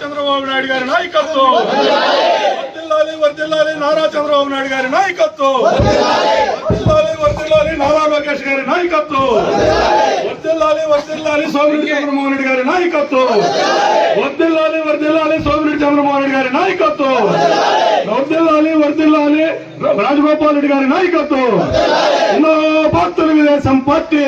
చంద్రబాబు నాయుడు గారి నాయకత్వం. వర్దిల్లాలి వర్దిల్లాలి నారా చంద్రబాబు నాయుడు గారి నాయకత్వం. వర్దిల్లాలి వర్దిల్లాలి నారా లోకేష్ గారి నాయకత్వం. వర్దిల్లాలి వర్దిల్లాలి సోమిరెడ్డి చంద్రమోహన్ రెడ్డి గారి నాయకత్వం. వర్దిల్లాలి వర్దిల్లాలి సోమిరెడ్డి చంద్రమోహన్ రెడ్డి గారి నాయకత్వం. వర్దిల్లాలి వర్దిల్లాలి రాజగోపాల్ రెడ్డి గారి నాయకత్వం. ఎన్నో భక్తుల విదేశం party.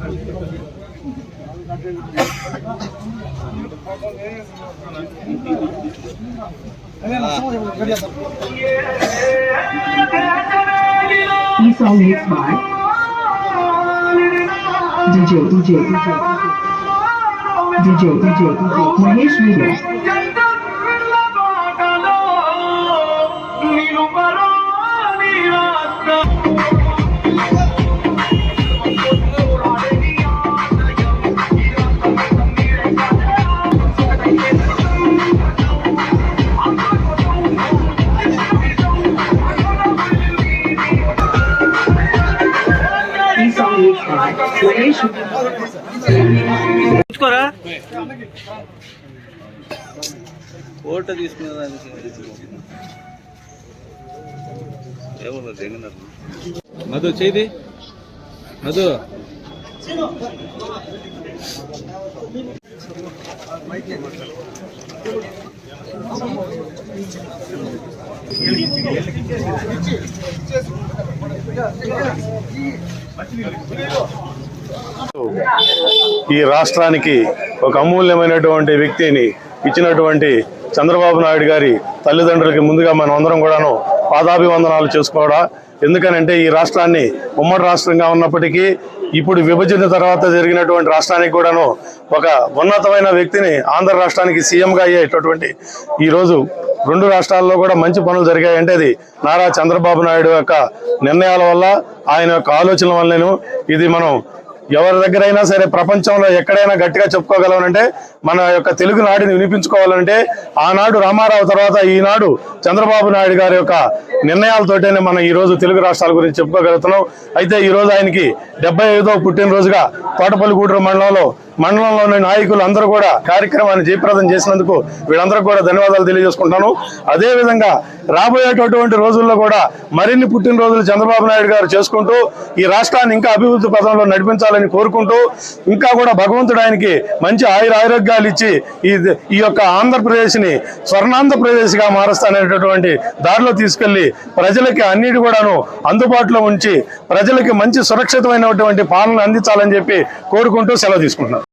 This song mixed by DJ DJ DJ DJ DJ DJ Mahesh Media. ఉంచుకోరా? ఫోటో తీసుకునే దానికి ఎవరు జగన్ మధు చేది మధు. ఈ రాష్ట్రానికి ఒక అమూల్యమైనటువంటి వ్యక్తిని ఇచ్చినటువంటి చంద్రబాబు నాయుడు గారి తల్లిదండ్రులకి ముందుగా మనం అందరం కూడాను పాదాభివందనాలు చేసుకోవడా ఎందుకనంటే ఈ రాష్ట్రాన్ని ఉమ్మడి రాష్ట్రంగా ఉన్నప్పటికీ ఇప్పుడు విభజన తర్వాత జరిగినటువంటి రాష్ట్రానికి కూడాను ఒక ఉన్నతమైన వ్యక్తిని ఆంధ్ర రాష్ట్రానికి సీఎంగా అయ్యేటటువంటి ఈరోజు రెండు రాష్ట్రాల్లో కూడా మంచి పనులు జరిగాయంటే అది నారా చంద్రబాబు నాయుడు యొక్క నిర్ణయాల వల్ల ఆయన యొక్క ఆలోచనల వల్లనే ఇది మనం ఎవరి దగ్గరైనా సరే ప్రపంచంలో ఎక్కడైనా గట్టిగా చెప్పుకోగలమనంటే మన యొక్క తెలుగు నాడిని వినిపించుకోవాలంటే ఆనాడు రామారావు తర్వాత ఈనాడు చంద్రబాబు నాయుడు గారి యొక్క నిర్ణయాలతోటేనే మనం ఈరోజు తెలుగు రాష్ట్రాల గురించి చెప్పుకోగలుగుతున్నాం. అయితే ఈ రోజు ఆయనకి డెబ్బై ఐదో పుట్టినరోజుగా తోటపల్లిగూడూరు మండలంలో మండలంలోని నాయకులు అందరూ కూడా కార్యక్రమాన్ని జయప్రదం చేసినందుకు వీళ్ళందరూ కూడా ధన్యవాదాలు తెలియజేసుకుంటాను. అదేవిధంగా రాబోయేటటువంటి రోజుల్లో కూడా మరిన్ని పుట్టినరోజులు చంద్రబాబు నాయుడు గారు చేసుకుంటూ ఈ రాష్ట్రాన్ని ఇంకా అభివృద్ధి పథంలో నడిపించాలని కోరుకుంటూ ఇంకా కూడా భగవంతుడు ఆయనకి మంచి ఆయుర ఆరోగ్యాలు ఇచ్చి ఈ ఈ యొక్క ఆంధ్రప్రదేశ్ని స్వర్ణాంధ్రప్రదేశ్గా మారుస్తానేటటువంటి మారుస్తాననేటటువంటి దారిలో తీసుకెళ్ళి ప్రజలకి అన్నిటి కూడాను అందుబాటులో ఉంచి ప్రజలకి మంచి సురక్షితమైనటువంటి పాలన అందించాలని చెప్పి కోరుకుంటూ సెలవు తీసుకుంటున్నాను.